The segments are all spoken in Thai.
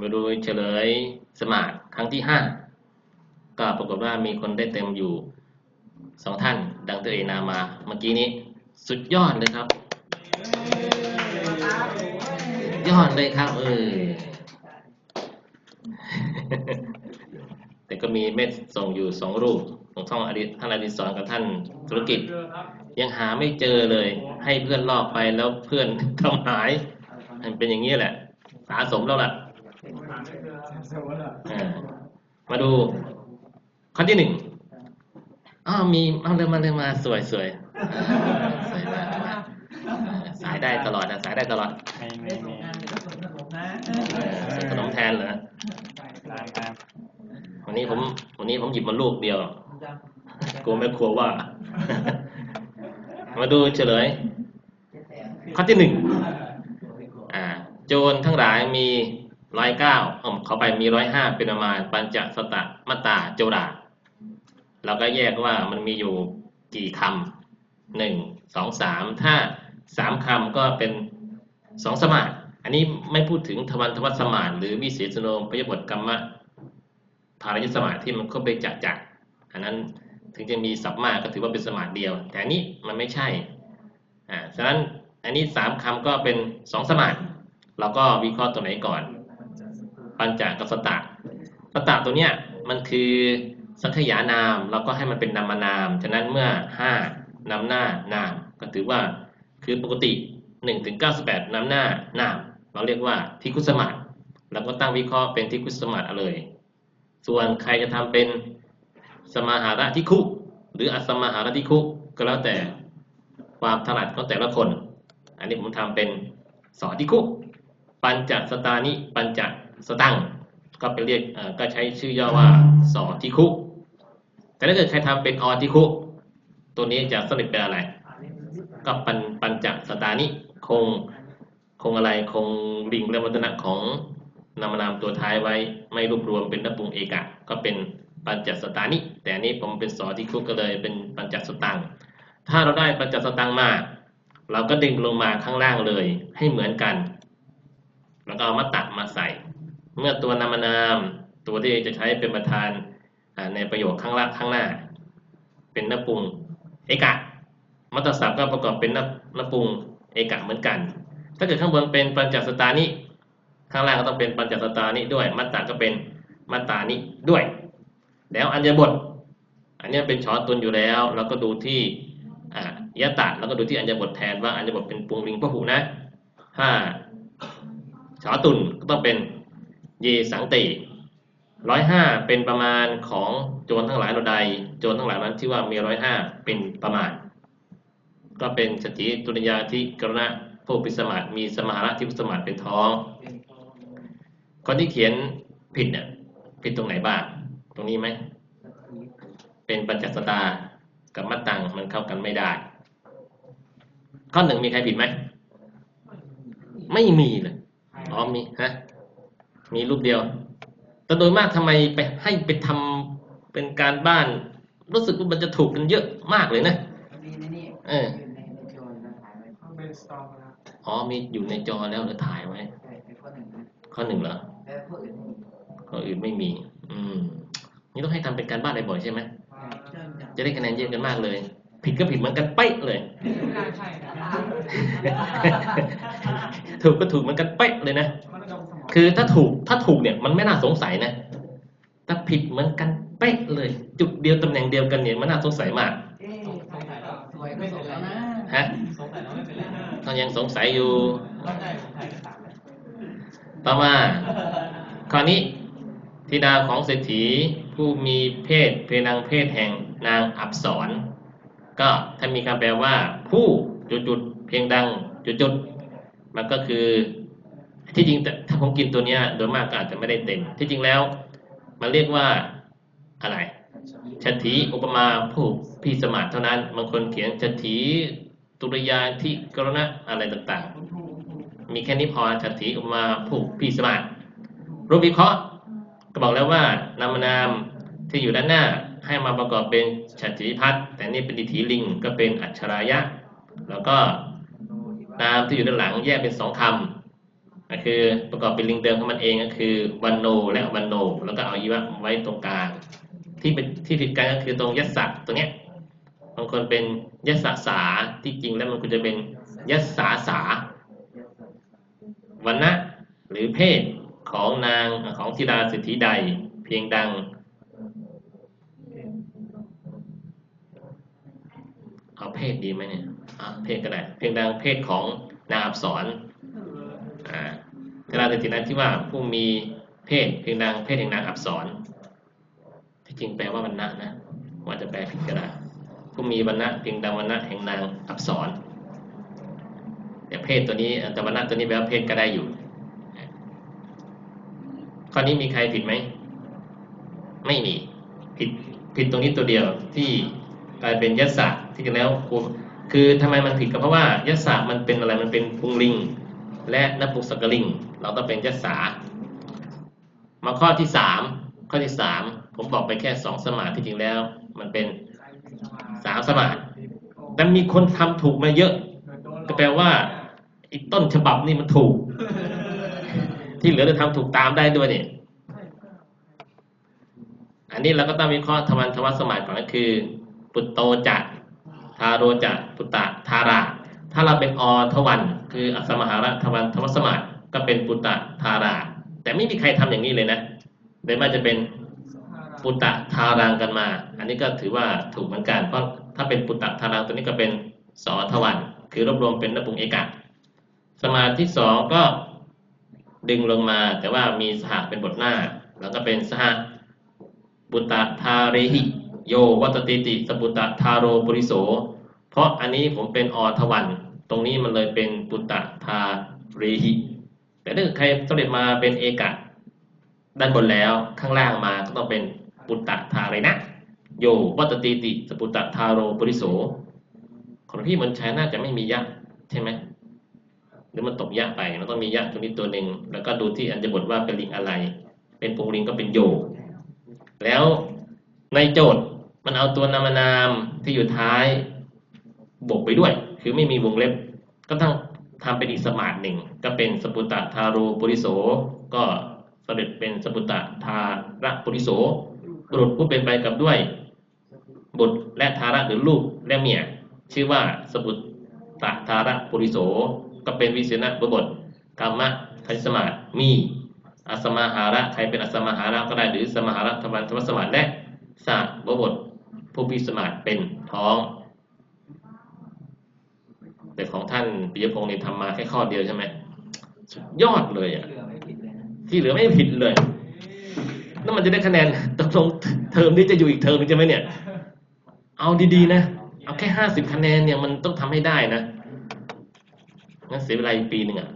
มาดูเฉลยสมาร์ทครั้งที่ห้าก็ปรากฏว่ามีคนได้เต็มอยู่สองท่าน ดังตัวเองนามา เมื่อกี้นี้ สุดยอดเลยครับ ยอดเลยครับ เออแต่ก็มีเม็ดส่งอยู่สองรูปของท่องอดิท่านอดิศรกับท่านธุรกิจ ยังหาไม่เจอเลย ให้เพื่อนลอกไปแล้วเพื่อนทำหาย มันเป็นอย่างนี้แหละ สะสมแล้วล่ะ มาดูข้อที่หนึ่งอ้าวมีมาเลยมาเลยมาสวยสวยอ่าสวยมากมากอ่าสายได้ตลอดนะสายได้ตลอดไม่ไม่ไม่เออใส่ขนมแทนเหรอตามครับวันนี้ผมวันนี้ผมหยิบมาลูกเดียวกลัวแม่ครัวว่า มาดูเฉลย ข้อที่หนึ่งอ่าโจรทั้งหลายมี ร้อยเก้าเขาไปมีร้อยห้าเป็นประมาณปัญจสตะมาตาโจราเราก็แยกว่ามันมีอยู่กี่คำหนึ่งสองสามถ้าสามคำก็เป็นสองสมาธิอันนี้ไม่พูดถึงทวันทวัสมาธิหรือวิเศษโนมพยบทกรรมะภารยสมาธิที่มันก็ไปจัดจักอันนั้นถึงจะมีสับมากก็ถือว่าเป็นสมาธิเดียว แต่อันนี้มันไม่ใช่อ่าฉะนั้นอันนี้สามคำก็เป็นสองสมาธิเราก็วิเคราะห์ตัวไหนก่อน ปัญจกับสตะสตะตัวเนี้ยมันคือสังขยานามเราก็ให้มันเป็นนามนาม ฉะนั้นเมื่อห้านำหน้านาม ก็ถือว่าคือปกติ1ถึง98นำหน้านาม เราเรียกว่าทิคุสมาธิเราก็ตั้งวิเคราะห์เป็นทิคุสมาธิเลย ส่วนใครจะทำเป็นสมาหาระทิคุ หรืออสมาหาระทิคุก็แล้วแต่ความถนัดของแต่ละคน อันนี้ผมทำเป็นสอทิคุ ปัญจสตานิปัญจ สตังก็เป็นเรียกก็ใช้ชื่อย่อว่าสอทิคุ แต่ถ้าเกิดใครทำเป็นอทิคุ ตัวนี้จะสรุปเป็นอะไร ก็ปัญปัญจสตานิคงคงอะไรคงลิงและวัฒนะของนามนามตัวท้ายไว้ไม่รวบรวมเป็นนปุงเอกะ ก็เป็นปัญจสตานิแต่นี้ผมเป็นสอทิคุก็เลยเป็นปัญจสตังถ้าเราได้ปัญจสตังมา เราก็ดึงลงมาข้างล่างเลยให้เหมือนกัน แล้วก็เอามาตัดมาใส่ เมื่อตัวนามนาม ตัวที่จะใช้เป็นประธานในประโยคข้างล่างข้างหน้า เป็นนปุงเอกะมัตตสัพก็ประกอบเป็นนนปุงเอกะเหมือนกัน ถ้าเกิดข้างบนเป็นปัญจสตานิข้างล่างก็ต้องเป็นปัญจสตานิด้วย มัตตาก็เป็นมัตตานิด้วย แล้วอัญญบท อันนี้เป็นช้อนตุนอยู่แล้วเราก็ดูที่ยะตะแล้วก็ดูที่อัญญบทแทนว่าอัญญบทเป็นปุงลิงพหูนะถ้าช้อตุนก็ต้องเป็น เยสังติร้อยห้าเป็นประมาณของโจรทั้งหลายเราใด โจรทั้งหลายนั้นที่ว่ามีร้อยห้าเป็นประมาณ ก็เป็นสติตุนยาที่กรณะผู้ปิสมาธิมีสมาหะที่ปิสมาธิเป็นท้อง คนที่เขียนผิดเนี่ยผิดตรงไหนบ้าง ตรงนี้ไหม เป็นปัญจสตากับมัตตังมันเข้ากันไม่ได้ ข้อหนึ่งมีใครผิดไหม ไม่มีเลยอ๋อมีฮะ มีรูปเดียว แต่โดยมากทำไมไปให้ไปทำเป็นการบ้าน รู้สึกว่ามันจะถูกกันเยอะมากเลยนะมีในนี่เอออยู่ในในโจรนะถ่ายไว้ต้องเป็นสตอมนะอ๋อมีอยู่ในจอแล้วแล้วถ่ายไว้ใช่ไอ้ข้อหนึ่งนะข้อหนึ่งเหรอแล้วข้ออื่นไม่มีข้ออื่นไม่มี อืม นี่ต้องให้ทำเป็นการบ้านบ่อยๆใช่ไหมเริ่มจากจะได้คะแนนเยอะกันมากเลย ผิดก็ผิดเหมือนกันเป๊ะเลยไม่น่าใช่นะถูกก็ถูกเหมือนกันเป๊ะเลยนะ มันระดมสมองคือถ้าถูกถ้าถูกเนี่ยมันไม่น่าสงสัยนะถ้าผิดเหมือนกันเป๊ะเลย จุดเดียวตำแหน่งเดียวกันเนี่ยมันน่าสงสัยมากเอ๊ะสวยก็สวยแล้วนะฮะสงสัยแล้วไม่เป็นไรนะต้องยังสงสัยอยู่ก็ได้สงสัยก็สามต่อมาข้อนี้ธิดาของเศรษฐีผู้มีเพศเพนังเพศแห่งนางอับสรก็ถ้ามีคำแปลว่าผู้จุดจุดๆเพียงดังจุดจุดๆมันก็คือ ที่จริงถ้าผมกินตัวเนี้ยโดยมากก็อาจจะไม่ได้เต็ม ที่จริงแล้ว มันเรียกว่าอะไรชันถีอุปมาผู้พี่สมาธิเท่านั้นบางคนเขียนชันถีตุรยาที่กรณะอะไรต่างๆ มีแค่นี้พอชันถีอุปมาผู้พี่สมาธิรูปวิเคราะห์ก็บอกแล้วว่านามนามที่อยู่ด้านหน้าให้มาประกอบเป็นฉัตริพัฒน์แต่นี่เป็นดิถีลิงก็เป็นอัชรายะ แล้วก็นามที่อยู่ด้านหลังแยกเป็นสองคำ ก็คือประกอบเป็นลิงเดิมของมันเองก็คือวันโนและวันโน แล้วก็เอาอีวะไว้ตรงกลางที่เป็นที่ผิดกันก็คือตรงยัสสะตัวเนี้ยบางคนเป็นยัสสะสาที่จริงแล้วมันควรจะเป็นยัสสาสาวันนะหรือเพศของนางของธิดาสิทธิใด เพียงดังเอาเพศดีไหมเนี่ยเพศก็ได้เพียงดังเพศของนางอับสร อ่าเวลาสิทธินั้นที่ว่าผู้มีเพศเพียงดังเพศแห่งนางอับสรที่จริงแปลว่าวันนะนะว่าจะแปลผิดก็ได้ผู้มีวันนะเพียงดังวันนะแห่งนางอับสรแต่เพศตัวนี้แต่วันนะตัวนี้แปลว่าเพศก็ได้อยู่ข้อนี้มีใครผิดไหมไม่มีผิดผิดตรงนี้ตัวเดียวที่กลายเป็นยัสะที่จริงแล้วคือทำไมมันผิดก็เพราะว่ายัสะมันเป็นอะไรมันเป็นพุงลิง และนปุสกลิง เราต้องเป็นยัสสามาข้อที่สามข้อที่สามผมบอกไปแค่สองสมาธิที่จริงแล้ว มันเป็นสามสมาธิแต่มีคนทำถูกมาเยอะ ก็แปลว่าไอ้ต้นฉบับนี่มันถูก ที่เหลือจะทำถูกตามได้ด้วยเนี่ยอันนี้เราก็ต้องวิเคราะห์ทวันทวัสมาก่อนก็คือ ปุตโตจะทาโรจะปุตตะทารา ถ้าเราเป็นอทวัน คืออัสมหาระทวันทวสมาก็เป็นปุตตะทารา แต่ไม่มีใครทำอย่างนี้เลยนะโดยมากจะเป็นปุตตะทารังกันมา อันนี้ก็ถือว่าถูกเหมือนกัน เพราะถ้าเป็นปุตตะทารังตัวนี้ก็เป็นสอทวัน คือรวบรวมเป็นนปุงเอกะสมาธิสองก็ดึงลงมา แต่ว่ามีสหเป็นบทหน้า แล้วก็เป็นสหปุตตะทาเรหิโยวัตติติสปุตตะทาโรปุริโส เพราะอันนี้ผมเป็นอทวัน ตรงนี้มันเลยเป็นปุตตะทาเรหิแต่ถ้าใครสำเร็จมาเป็นเอกะด้านบนแล้วข้างล่างมาก็ต้องเป็นปุตตะทาเรนะ โยวัตติติสปุตตะทาโรปุริโสของพี่มันใช้น่าจะไม่มียะใช่ไหมหรือมันตกยะไปมันต้องมียะตัวนี้ตัวหนึ่งแล้วก็ดูที่อัญญบทว่าเป็นลิงอะไร เป็นปุงลิงก็เป็นโย แล้วในโจทย์มันเอาตัวนามนามที่อยู่ท้ายบวกไปด้วย คือไม่มีวงเล็บ ก็ต้องทำเป็นอีกสมาร์ทหนึ่งก็เป็นสปุตตะทาโรปุริโสก็สำเร็จเป็นสปุตตะทาระปุริโสบุรุษผู้เป็นไปกับด้วย บุตรและทาระหรือลูกและเมียชื่อว่าสปุตตะทาระปุริโสก็เป็นวิเศษณบทกรรมะคันสมาธิมีอสมาหาระใครเป็นอสมาหาระก็ได้หรือสมาหาระธรรมธรรมสมาธิและสาบบทผู้พิสมาธิเป็นท้อง แต่ของท่านปิยพงศ์นี่ทำมาแค่ข้อเดียวใช่ไหมสุดยอดเลยอะเหลือไม่ผิดเลยนะที่เหลือไม่ผิดเลยแล้วมันจะได้คะแนนตกลงเทอมนี้จะอยู่อีกเทอมนึงใช่ไหมเนี่ย เอาดีๆนะ เอาแค่ห้าสิบคะแนนเนี่ยมันต้องทำให้ได้นะงั้นเสียเวลาอีกปีหนึ่งอะ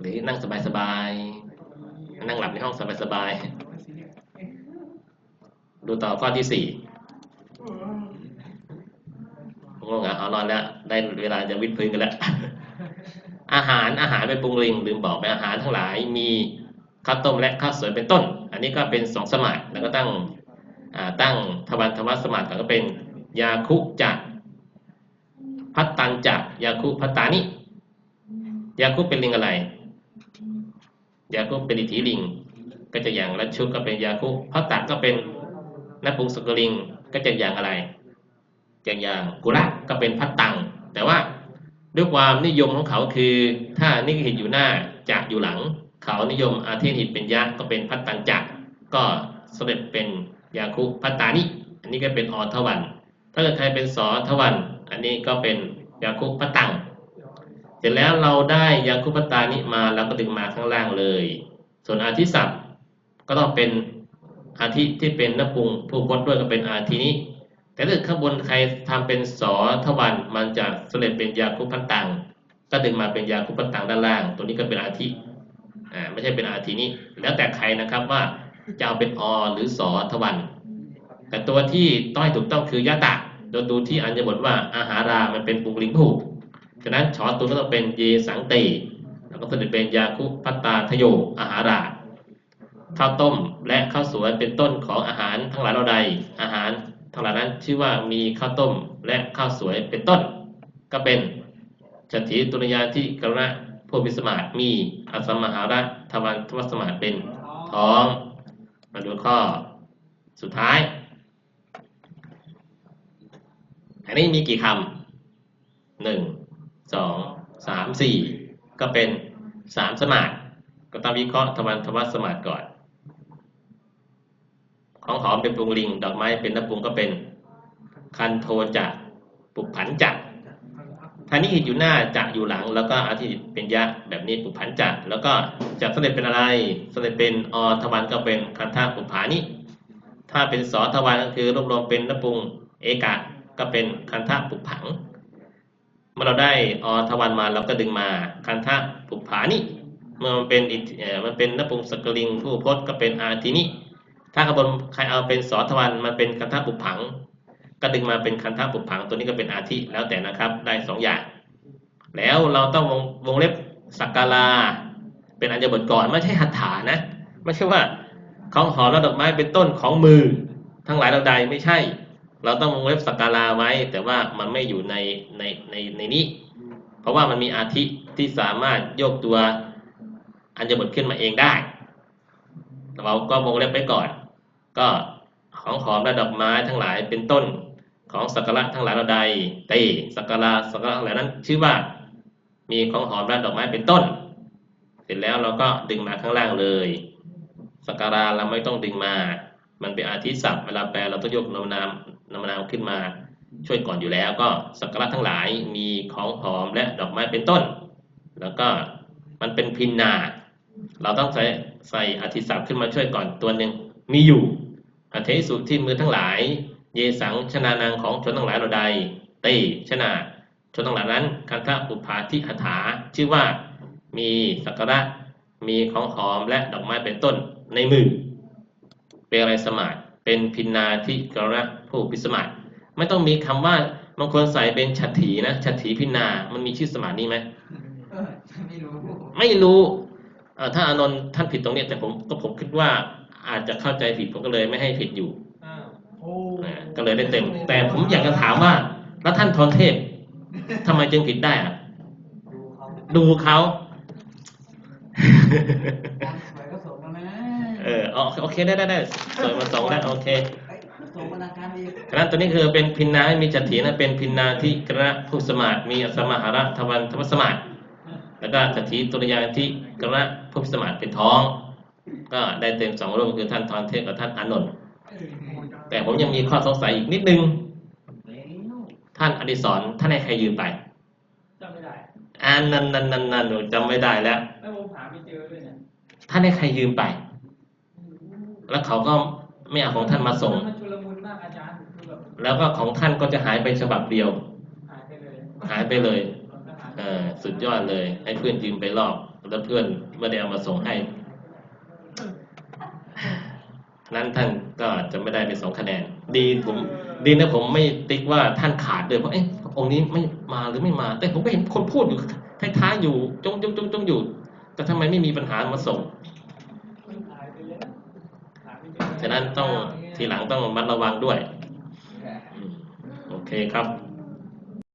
หรือนั่งสบายๆนั่งหลับในห้องสบายๆดูต่อข้อที่สี่ งงอะเอานอนแล้ว ได้เวลาจะวิดพื้นกันแล้ว อาหารอาหารเป็นปรุงริงลืมบอกไปอาหารทั้งหลายมีข้าวต้มและข้าวสวยเป็นต้น อันนี้ก็เป็นสองสมาธิแล้วก็ตั้งอ่าตั้งทวันธรรมสมาธิก็เป็นยาคุจักพัตตันจักยาคุพัตตานิยาคุเป็นลิงอะไรยาคุเป็นอิทธิลิง ก็จะอย่างละชุดก็เป็นยาคุพัตตะก็เป็นนักปุงสกลิงก็จะอย่างอะไร อย่างอย่างกุระก็เป็นพัตตัง แต่ว่าด้วยความนิยมของเขาคือ ถ้านิหิตอยู่หน้าจะอยู่หลัง เขานิยมอาเทหิตเป็นยะก็เป็นพัตตังจักก็เสด็จเป็นยาคุพัตตานิอันนี้ก็เป็นอทวัน ถ้าเกิดใครเป็นสอทวัน อันนี้ก็เป็นยาคุพัตตังเสร็จแล้วเราได้ยาคุปตานิมาเราก็ดึงมาข้างล่างเลย ส่วนอาทิศัพท์ก็ต้องเป็นอาทิที่เป็นนปุงผู้พจน์ด้วยก็เป็นอาทินี้ แต่ถ้าข้างบนใครทำเป็นสอทวันมันจะเสด็จเป็นยาคุพัตตังก็ดึงมาเป็นยาคุพัตตังด้านล่าง ตัวนี้ก็เป็นอาทิอ่าไม่ใช่เป็นอาทินี้แล้วแต่ใครนะครับว่าจะเอาเป็นอหรือสอทวัน แต่ตัวที่ต้องให้ถูกต้องคือยะตะโดยดูที่อัญญบทว่าอาหารามันเป็นปุงลิงผูกฉะนั้นชอตัวก็ต้องเป็นเยสังเตแล้วก็เสด็จเป็นยาคุพัตตาทโยอาหาราข้าวต้มและข้าวสวยเป็นต้นของอาหารทั้งหลายเราใดอาหาร ทั้งหลายนั้นชื่อว่ามีข้าวต้มและข้าวสวยเป็นต้น ก็เป็นจติตุนยาที่กรณะผู้พิสมาทมีอสมหาระทวันทวสมาทเป็นท้อง มาดูข้อสุดท้าย อันนี้มีกี่คำหนึ่งสองสามสี่ก็เป็นสามสมาธิก็ต้องวิเคราะห์ทวันทวสมาธิก่อน ของหอมเป็นปรุงลิง ดอกไม้เป็นนปุงก็เป็นคันโทจะปุกผันจะท่านี้อยู่หน้าจะอยู่หลัง แล้วก็อาทิตเป็นยะแบบนี้ปุกผันจะแล้วก็จะสำเร็จเป็นอะไรสำเร็จเป็นอทวันก็เป็นคันธาปุกผานิถ้าเป็นสอทวันก็คือรวบรวมเป็นนปุงเอกะก็เป็นคันธาปุกผัง เมื่อเราได้อทวันมาเราก็ดึงมาคันธะปุปผานิเมื่อมันเป็นมันเป็นนปุงสกลิงผู้พจน์ก็เป็นอาทินิ ถ้าขบวนใครเอาเป็นสอทวันมันเป็นคันธะปุผัง ก็ดึงมาเป็นคันธะปุผัง ตัวนี้ก็เป็นอาทิแล้วแต่นะครับได้สองอย่าง แล้วเราต้องวงวงเล็บสักการาเป็นอัญญบทก่อนไม่ใช่หัตถานะไม่ใช่ว่าของหอมและดอกไม้เป็นต้นของมือ ทั้งหลายเราใดไม่ใช่ เราต้องวงเล็บสักการาไว้ แต่ว่ามันไม่อยู่ในในในในนี้ เพราะว่ามันมีอาทิที่สามารถโยกตัวอัญญบทขึ้นมาเองได้ เราก็วงเล็บไปก่อน ก็ของหอมและดอกไม้ทั้งหลายเป็นต้นของสักการะทั้งหลายเราใดเตสักการะสักการะทั้งหลายนั้นชื่อว่า มีของหอมและดอกไม้เป็นต้น เสร็จแล้วเราก็ดึงมาข้างล่างเลยสักการะเราไม่ต้องดึงมา มันเป็นอาทิศัพท์เวลาแปลเราต้องยกนามนามนามนามขึ้นมาช่วยก่อนอยู่แล้วก็สักการะทั้งหลายมีของหอมและดอกไม้เป็นต้น แล้วก็มันเป็นพินนา เราต้องใส่ใส่อธิศัพท์ขึ้นมาช่วยก่อนตัวหนึ่งมีอยู่อเทสุที่มือทั้งหลาย เยสังชนานางของชนทั้งหลายเราใดเตชนาชนทั้งหลายนั้นคันธปุปาทิหถาชื่อว่ามีสักการะมีของหอมและดอกไม้เป็นต้นในมือเป็นอะไรสมาธิเป็นพินนาทิกรณะผู้พิสมาธิไม่ต้องมีคำว่าบางคนใส่เป็นฉัตรถีนะฉัตรถีพินนา มันมีชื่อสมาธินี้ไหมเออไม่รู้ไม่รู้เอ่อ ถ้าอานนท์ท่านผิดตรงเนี้ยแต่ผมก็ผมคิดว่าอาจจะเข้าใจผิดผมก็เลยไม่ให้ผิดอยู่อ้าวโอ้อ่าก็เลยได้เต็ม แต่ผมอยากจะถามว่า แล้วท่านทอนเทพทำไมจึงผิดได้อะดูเขาดูเขาการสวยก็สมแล้วนะเออเอาโอเคได้ได้ได้สวยมาสองแล้วโอเคเอ้ยสมนาการอีกฉะนั้นตัวนี้คือเป็นพินนาไม่มีจัตถีนะเป็นพินนาที่กระผู้สมาธิมีอสมหาระทวันทวสมาธิ แล้วก็จัตถีตุรยาที่กระผู้สมาธิเป็นท้อง ก็ได้เต็มสองรูปคือท่านทอนเทพกับท่านอานนท์แต่ผมยังมีข้อสงสัยอีกนิดนึงแล้วท่านอดิศรท่านให้ใครยืมไปจำไม่ได้อ่านนันนันนันนันหนูจำไม่ได้แล้วแล้วผมหาไม่เจอด้วยเนี่ยท่านให้ใครยืมไป แล้วเขาก็ไม่เอาของท่านมาส่งมันชุลมุนมากอาจารย์คือแบบแล้วก็ของท่านก็จะหายไปฉบับเดียว หายไปเลย สุดยอดเลย ให้เพื่อนยืมไปรอบ แล้วเพื่อนไม่ได้เอามาส่งให้ นั้นท่านก็จะไม่ได้ไปสองคะแนน ดีผมดีนะผมไม่ติ๊กว่าท่านขาดเลยเพราะเอ๊ะองค์นี้ไม่มาหรือไม่มา แต่ผมก็เห็นคนพูดอยู่ท้ายๆอยู่จงจงจงจงอยู่ แต่ทำไมไม่มีปัญหามาส่งฉะนั้นต้องทีหลังต้องระมัดระวังด้วย โอเคครับ